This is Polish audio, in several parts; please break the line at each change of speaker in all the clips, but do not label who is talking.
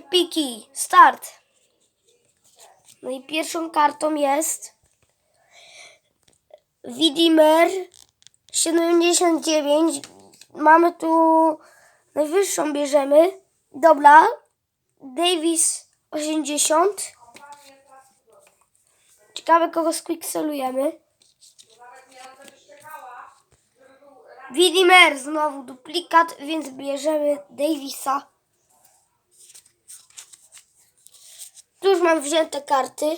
piki. Start. No i pierwszą kartą jest Widimer 79. Mamy tu najwyższą bierzemy. Dobra. Davis 80. Ciekawe kogo squixelujemy. Widimer znowu duplikat, więc bierzemy Davisa. Tu już mam wzięte karty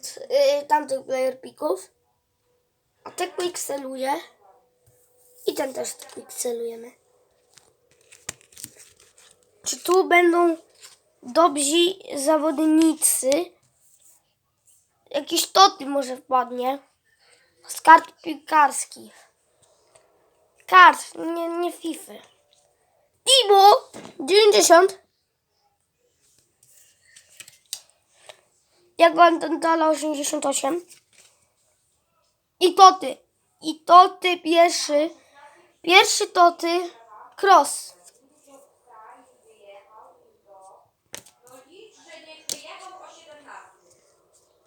z yy, tamtych player picków. A te quickseluję. I ten też quickselujemy. Czy tu będą dobrzy zawodnicy? Jakiś toty może wpadnie. Z kart piłkarskich. Kart, nie, nie FIFA. Timo 90. Jak będę dala 88. I toty. I toty pierwszy. Pierwszy toty. Cross.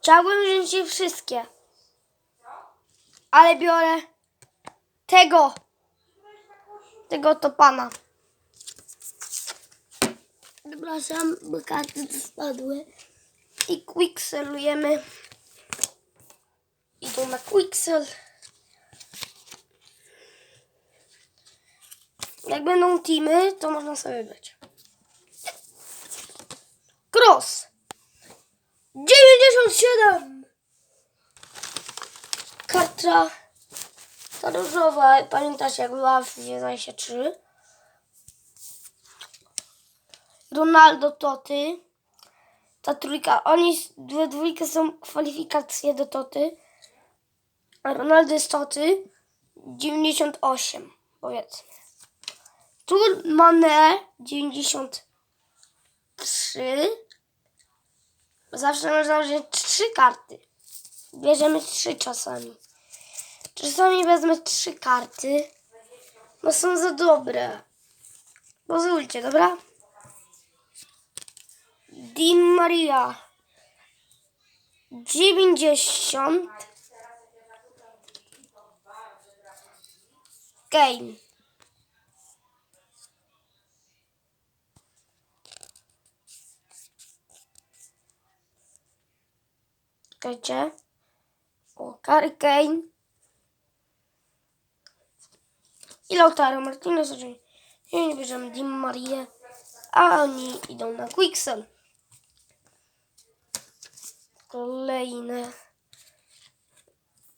Chciałbym wziąć je wszystkie. Ale biorę tego. Tego to pana. Przepraszam, bo karty spadły. I quickselujemy. Idą na quicksel. Jak będą teamy, to można sobie wybrać. Cross. 97. Karta ta różowa, pamiętacie jak była w 23? Ronaldo Toty. Ta trójka, oni dwie dwójkę są kwalifikacje do Toty. A Ronaldo jest Toty 98, powiedzmy. Tu Mane 93. Zawsze można wziąć trzy karty. Bierzemy trzy czasami. Czasami wezmę trzy karty. Bo są za dobre. Pozwólcie, dobra? Di Maria 90 Kane Czekajcie. O, Gary Kane. I Lautaro Martinez. oczywiście. Nie bierzemy Di Marię. A oni idą na Quixel. Kolejne.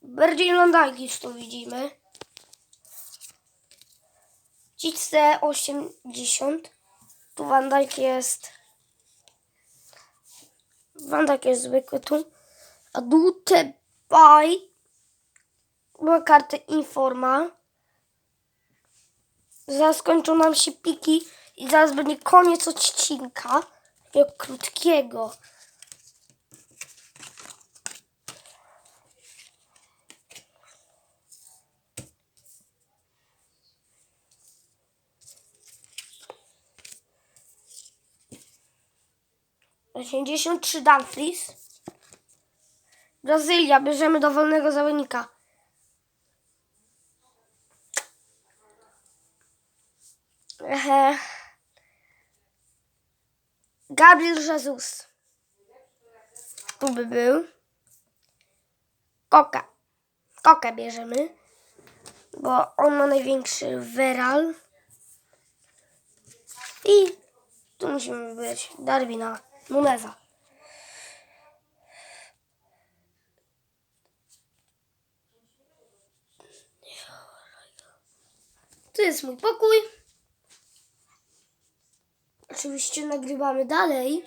Bardziej Landaki już tu widzimy. Cice 80. Tu Van Dijk jest. Van Dijk jest zwykły tu. A Dute Baj ma kartę Informa. Zaraz skończą nam się piki i zaraz będzie koniec odcinka. Takiego krótkiego. Osiemdziesiąt trzy Dumfries. Brazylia, bierzemy dowolnego zawodnika. Gabriel Jesus. Tu by był. Koka. Kokę bierzemy. Bo on ma największy weral. I tu musimy wybrać Darwina Nuneza. To jest mój pokój. Oczywiście nagrywamy dalej.